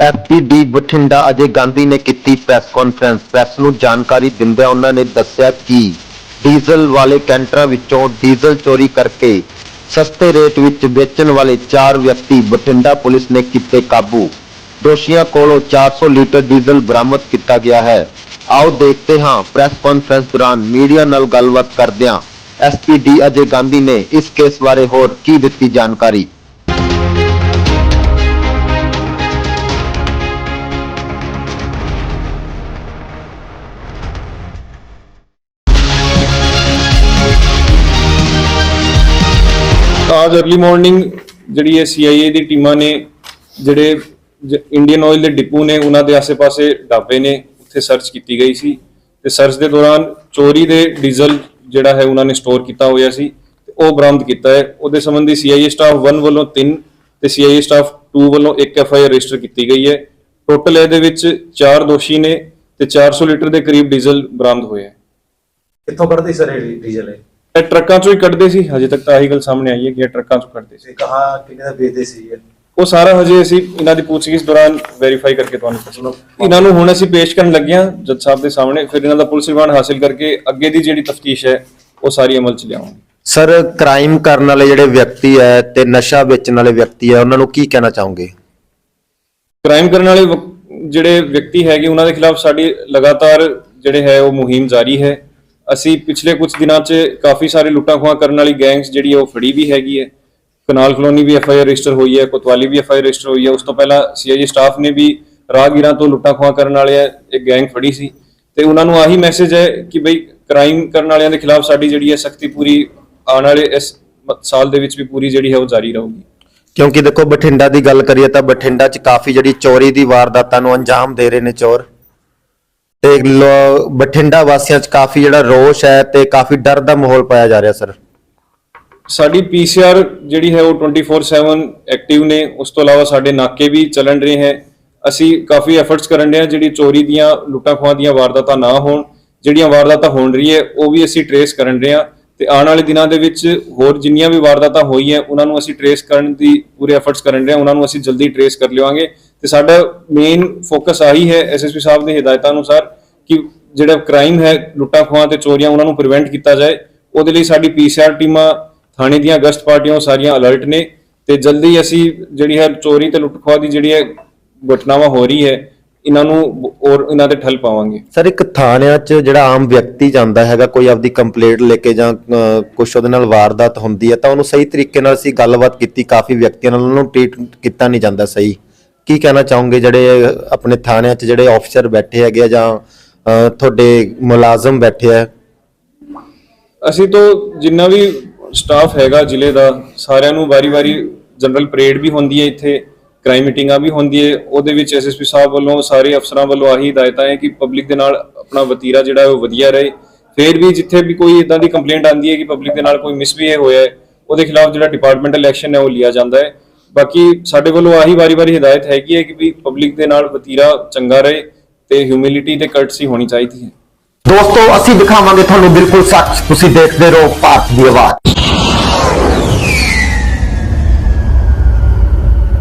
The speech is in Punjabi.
ਐਫਪੀਡੀ ਬਠਿੰਡਾ ਅਜੇ ਗਾਂਧੀ ਨੇ ਕੀਤੀ ਪ੍ਰੈਸ ਕਾਨਫਰੰਸ ਪ੍ਰੈਸ ਨੂੰ ਜਾਣਕਾਰੀ ਦਿੰਦਿਆਂ ਉਹਨਾਂ ਨੇ ਦੱਸਿਆ ਕਿ ਡੀਜ਼ਲ ਵਾਲੇ ਕੈਂਟਰਾਂ ਵਿੱਚੋਂ ਡੀਜ਼ਲ ਚੋਰੀ ਕਰਕੇ ਸਸਤੇ ਰੇਟ ਵਿੱਚ ਵੇਚਣ ਵਾਲੇ ਚਾਰ ਵਿਅਕਤੀ ਬਠਿੰਡਾ ਪੁਲਿਸ ਨੇ ਕੀਤੇ ਕਾਬੂ। ਦੋਸ਼ੀਆਂ ਕੋਲੋਂ 400 ਲੀਟਰ ਡੀਜ਼ਲ ਬਰਾਮਦ ਕੀਤਾ ਗਿਆ ਹੈ। ਆਓ ਦੇਖਦੇ ਹਾਂ ਪ੍ਰੈਸ ਕਾਨਫਰੰਸ ਦੌਰਾਨ ਮੀਡੀਆ ਨਾਲ ਗੱਲਬਾਤ ਕਰਦਿਆਂ ਐਸਪੀਡੀ ਅਜੇ ਗਾਂਧੀ ਨੇ ਇਸ ਕੇਸ ਬਾਰੇ ਹੋਰ ਕੀ ਦਿੱਤੀ ਜਾਣਕਾਰੀ। ਅੱਜ अर्ਲੀ ਮਾਰਨਿੰਗ ਜਿਹੜੀ ਇਹ CIA ਦੀ ਟੀਮਾਂ ਨੇ, ਜਿਹੜੇ ਇੰਡੀਅਨ ਆਇਲ ਦੇ ਡਿਪੂ ਨੇ, ਉਹਨਾਂ ਦੇ ਆਸ-ਪਾਸੇ ਢਾਬੇ ਨੇ, ਉੱਥੇ ਸਰਚ ਕੀਤੀ ਗਈ ਸੀ ਤੇ ਸਰਚ ਦੇ ਦੌਰਾਨ ਚੋਰੀ ਦੇ ਡੀਜ਼ਲ ਜਿਹੜਾ ਹੈ ਉਹਨਾਂ ਨੇ ਸਟੋਰ ਕੀਤਾ ਹੋਇਆ ਸੀ ਤੇ ਉਹ ਬਰਾਮਦ ਕੀਤਾ ਹੈ। ਉਹਦੇ ਸੰਬੰਧੀ CIA ਸਟਾਫ 1 ਵੱਲੋਂ 3 ਤੇ CIA ਸਟਾਫ 2 ਵੱਲੋਂ 1 ਐਫਆਈਆਰ ਰਜਿਸਟਰ ਕੀਤੀ ਗਈ ਹੈ। ਟੋਟਲ ਇਹਦੇ ਵਿੱਚ 4 ਦੋਸ਼ੀ ਨੇ ਤੇ 400 ਲੀਟਰ ਦੇ ਕਰੀਬ ਡੀਜ਼ਲ ਬਰਾਮਦ ਹੋਇਆ ਹੈ। ਕਿੱਥੋਂ ਕੱਢਦੇ ਸਰ ਇਹ ਡੀਜ਼ਲ ਇਹ? ਇਹ ਟਰੱਕਾਂ ਚੋਂ ਹੀ ਕੱਢਦੇ ਸੀ ਹਜੇ ਤੱਕ ਤਾਂ ਆਹੀ ਗੱਲ ਸਾਹਮਣੇ ਆਈ ਹੈ ਕਿ ਇਹ ਟਰੱਕਾਂ ਚੋਂ ਕੱਢਦੇ ਸੀ। ਤੇ ਕਹਾ ਕਿੰਨੇ ਦਾ ਵੇਚਦੇ ਸੀ ਇਹ? ਉਹ ਸਾਰਾ ਹਜੇ ਅਸੀਂ ਇਹਨਾਂ ਦੀ ਪੁੱਛਗਿੱਛ ਦੌਰਾਨ ਵੈਰੀਫਾਈ ਕਰਕੇ ਤੁਹਾਨੂੰ ਦੱਸਾਂਗੇ ਇਹਨਾਂ ਨੂੰ ਹੁਣ ਅਸੀਂ ਪੇਸ਼ ਕਰਨ ਲੱਗੇ ਹਾਂ ਜੱਜ ਸਾਹਿਬ ਦੇ ਸਾਹਮਣੇ। ਫਿਰ ਇਹਨਾਂ ਦਾ ਪੁਲਿਸ ਰਿਮਾਂਡ ਹਾਸਿਲ ਕਰਕੇ ਅੱਗੇ ਦੀ ਜਿਹੜੀ ਤਫਤੀਸ਼ ਹੈ ਉਹ ਸਾਰੀ ਅਮਲ 'ਚ ਲਿਆਵਾਂਗੇ। ਸਰ ਕ੍ਰਾਈਮ ਕਰਨ ਵਾਲੇ ਜਿਹੜੇ ਵਿਅਕਤੀ ਹੈ ਤੇ ਨਸ਼ਾ ਵੇਚਣ ਵਾਲੇ ਵਿਅਕਤੀ ਹੈ ਉਹਨਾਂ ਨੂੰ ਕੀ ਕਹਿਣਾ ਚਾਹੋਗੇ? ਕ੍ਰਾਈਮ ਕਰਨ ਵਾਲੇ ਵਕ- ਜਿਹੜੇ ਵਿਅਕਤੀ ਹੈਗੇ ਉਹਨਾਂ ਦੇ ਖਿਲਾਫ ਸਾਡੀ ਲਗਾਤਾਰ ਜਿਹੜੇ ਹੈ ਉਹ ਮੁਹਿੰਮ ਜਾਰੀ ਹੈ। ਅਸੀਂ ਪਿਛਲੇ ਕੁਝ ਦਿਨਾਂ 'ਚ ਕਾਫੀ ਸਾਰੇ ਲੁੱਟਾਂ ਖੋਹਾਂ ਕਰਨ ਵਾਲੀ ਗੈਂਗਸ ਜਿਹੜੀ ਹੈ ਉਹ ਫੜੀ ਵੀ ਹੈਗੀ ਹੈ। ਕਨਾਲ ਕਲੋਨੀ ਵੀ ਐਫ ਆਈ ਆਰ ਰਜਿਸਟਰ ਹੋਈ ਹੈ, ਕੋਤਵਾਲੀ ਵੀ ਐਫ ਆਈ ਆਰ ਰਜਿਸਟਰ ਹੋਈ ਹੈ। ਉਸ ਤੋਂ ਪਹਿਲਾਂ ਸੀਆਈਏ ਸਟਾਫ ਨੇ ਵੀ ਰਾਹਗੀਰਾਂ ਤੋਂ ਲੁੱਟਾਂ ਖੋਹਾਂ ਕਰਨ ਵਾਲੇ ਇੱਕ ਗੈਂਗ ਫੜੀ ਸੀ। ਤੇ ਉਹਨਾਂ ਨੂੰ ਆਹੀ ਮੈਸੇਜ ਹੈ ਕਿ ਬਈ ਕ੍ਰਾਈਮ ਕਰਨ ਵਾਲਿਆਂ ਦੇ ਖਿਲਾਫ ਸਾਡੀ ਜਿਹੜੀ ਹੈ ਸਖਤੀ ਪੂਰੀ ਆਉਣ ਵਾਲੇ ਇਸ ਸਾਲ ਦੇ ਵਿੱਚ ਵੀ ਪੂਰੀ ਜਿਹੜੀ ਹੈ ਉਹ ਜਾਰੀ ਰਹੂਗੀ। ਕਿਉਂਕਿ ਦੇਖੋ ਬਠਿੰਡਾ ਦੀ ਗੱਲ ਕਰੀਏ ਤਾਂ ਬਠਿੰਡਾ 'ਚ ਕਾਫੀ ਜਿਹੜੀ ਚੋਰੀ ਦੀ ਵਾਰਦਾਤਾਂ ਨੂੰ ਅੰਜਾਮ ਦੇ ਰਹੇ ਨੇ ਚੋਰ। ਤੇ ਬਠਿੰਡਾ ਵਾਸੀਆਂ 'ਚ ਕਾਫੀ ਜਿਹੜਾ ਰੋਸ਼ ਹੈ ਤੇ ਕਾਫੀ ਡਰ ਦਾ ਮਾਹੌਲ ਪਾਇਆ ਜਾ ਰਿਹਾ, ਸਰ। ਸਾਡੀ ਪੀਸੀਆਰ ਜਿਹੜੀ ਹੈ ਉਹ 24/7 ਐਕਟਿਵ ਨੇ, ਉਸ ਤੋਂ ਇਲਾਵਾ ਸਾਡੇ ਨਾਕੇ ਵੀ ਚੱਲਣ ਰਹੇ ਹੈ। ਅਸੀਂ ਕਾਫੀ ਐਫਰਟਸ ਕਰਨ ਰਹੇ ਹਾਂ, ਜਿਹੜੀ ਚੋਰੀ ਦੀਆਂ ਲੁੱਟਾਂ ਖੋਹਾਂ ਦੀਆਂ ਵਾਰਦਾਤਾਂ ਨਾ ਹੋਣ, ਜਿਹੜੀਆਂ ਵਾਰਦਾਤਾਂ ਹੋਣ ਰਹੀ ਹੈ, ਉਹ ਵੀ ਅਸੀਂ ਟਰੇਸ ਕਰਨ ਰਹੇ ਹਾਂ। ਤੇ ਆਉਣ ਵਾਲੇ ਦਿਨਾਂ ਦੇ ਵਿੱਚ ਹੋਰ ਜਿੰਨੀਆਂ ਵੀ ਵਾਰਦਾਤਾਂ ਹੋਈਆਂ ਉਹਨਾਂ ਨੂੰ ਅਸੀਂ ਟਰੇਸ ਕਰਨ ਦੀ ਪੂਰੇ ਐਫਰਟਸ ਕਰਨ ਰਹੇ ਹਾਂ, ਉਹਨਾਂ ਨੂੰ ਅਸੀਂ ਜਲਦੀ ਟਰੇਸ ਕਰ ਲਿਆਵਾਂਗੇ। ਤੇ ਸਾਡਾ ਮੇਨ ਫੋਕਸ ਆਹੀ ਹੈ ਐਸਐਸਪੀ ਸਾਹਿਬ ਦੇ ਹਦਾਇਤਾਂ ਅਨੁਸਾਰ ਕਿ ਜਿਹੜਾ ਕ੍ਰਾਈਮ ਹੈ ਲੁੱਟਾਂ ਖੋਹਾਂ ਤੇ ਚੋਰੀਆਂ ਉਹਨਾਂ ਨੂੰ ਪ੍ਰੀਵੈਂਟ ਕੀਤਾ ਜਾਏ ਉਹਦੇ ਲਈ ਸਾਡੀ ਪੀਸੀਆਰ ਟੀਮਾਂ ਥਾਣੇ ਦੀਆਂ ਗਸ਼ਤ ਪਾਰਟੀਆਂ ਸਾਰੀਆਂ ਅਲਰਟ ਨੇ ਤੇ ਜਲਦੀ ਅਸੀਂ ਜਿਹੜੀ ਹੈ ਚੋਰੀ ਤੇ ਲੁੱਟ ਖੋਹ ਦੀ ਜਿਹੜੀ ਹੈ ਘਟਨਾਵਾਂ ਹੋ ਰਹੀ ਹੈ ਇਹਨਾਂ ਨੂੰ ਔਰ ਇਹਨਾਂ ਤੇ ਠੱਲ ਪਾਵਾਂਗੇ। ਸਰ ਇੱਕ ਥਾਣਿਆਂ 'ਚ ਜਿਹੜਾ ਆਮ ਵਿਅਕਤੀ ਜਾਂਦਾ ਹੈਗਾ ਕੋਈ ਆਪਦੀ ਕੰਪਲੇਂਟ ਲੈ ਕੇ ਜਾਂ ਅਹ, ਕੁਛ ਉਹਦੇ ਨਾਲ ਵਾਰਦਾਤ ਹੁੰਦੀ ਹੈ ਤਾਂ ਉਹਨੂੰ ਸਹੀ ਤਰੀਕੇ ਨਾਲ ਅਸੀਂ ਗੱਲਬਾਤ ਕੀਤੀ ਕਾਫੀ ਵਿਅਕਤੀਆਂ ਨਾਲ ਉਹਨੂੰ ਟ੍ਰੀਟ ਕੀਤਾ ਨਹੀਂ ਜਾਂਦਾ ਸਹੀ। ਕੀ ਕਹਿਣਾ ਚਾਹੋਗੇ ਜਿਹੜੇ ਆਪਣੇ ਥਾਣਿਆਂ 'ਚ ਜਿਹੜੇ ਅਫਸਰ ਬੈਠੇ ਹੈਗੇ ਆ ਜਾਂ ਤੁਹਾਡੇ ਮੁਲਾਜ਼ਮ ਬੈਠੇ ਆ। ਅਸੀਂ ਤੋਂ ਜਿੰਨਾ ਵੀ ਸਟਾਫ ਹੈਗਾ ਜ਼ਿਲ੍ਹੇ ਦਾ, ਸਾਰਿਆਂ ਨੂੰ ਵਾਰੀ-ਵਾਰੀ ਜਨਰਲ ਪਰੇਡ ਵੀ ਹੁੰਦੀ ਹੈ ਇੱਥੇ ਕ੍ਰਾਈਮ ਮੀਟਿੰਗਾਂ ਵੀ ਹੁੰਦੀ ਹੈ। ਉਹਦੇ ਵਿੱਚ ਐਸਐਸਪੀ ਸਾਹਿਬ ਵੱਲੋਂ ਸਾਰੇ ਅਫਸਰਾਂ ਵੱਲੋਂ ਆਹੀ ਹਦਾਇਤਾਂ ਹੈ ਕਿ ਪਬਲਿਕ ਦੇ ਨਾਲ ਆਪਣਾ ਵਤੀਰਾ ਜਿਹੜਾ ਉਹ ਵਧੀਆ ਰਹੇ। ਫਿਰ ਵੀ ਜਿੱਥੇ ਵੀ ਕੋਈ ਇਦਾਂ ਦੀ ਕੰਪਲੇਂਟ ਆਂਦੀ ਹੈ ਕਿ ਪਬਲਿਕ ਦੇ ਨਾਲ ਕੋਈ ਮਿਸਬੀਹੇਵ ਹੋਇਆ ਹੈ, ਉਹਦੇ ਖਿਲਾਫ ਜਿਹੜਾ ਡਿਪਾਰਟਮੈਂਟਲ ਐਕਸ਼ਨ ਹੈ ਉਹ ਲਿਆ ਜਾਂਦਾ ਹੈ। ਬਾਕੀ ਸਾਡੇ ਵੱਲੋਂ ਆਹੀ ਵਾਰੀ-ਵਾਰੀ ਹਦਾਇਤ ਹੈਗੀ ਹੈ ਕਿ ਵੀ ਪਬਲਿਕ ਦੇ ਨਾਲ ਵਤੀਰਾ ਚੰਗਾ ਰਹੇ। ਤੇ ਹਿਊਮਿਲਿਟੀ ਤੇ ਕਰਟਸੀ ਹੋਣੀ ਚਾਹੀਦੀ ਹੈ। ਦੋਸਤੋ, ਅਸੀਂ ਦਿਖਾਵਾਂਗੇ ਤੁਹਾਨੂੰ ਬਿਲਕੁਲ ਸੱਚ। ਤੁਸੀਂ ਦੇਖਦੇ ਰਹੋ ਭਾਰਤ ਦੀ ਆਵਾਜ਼।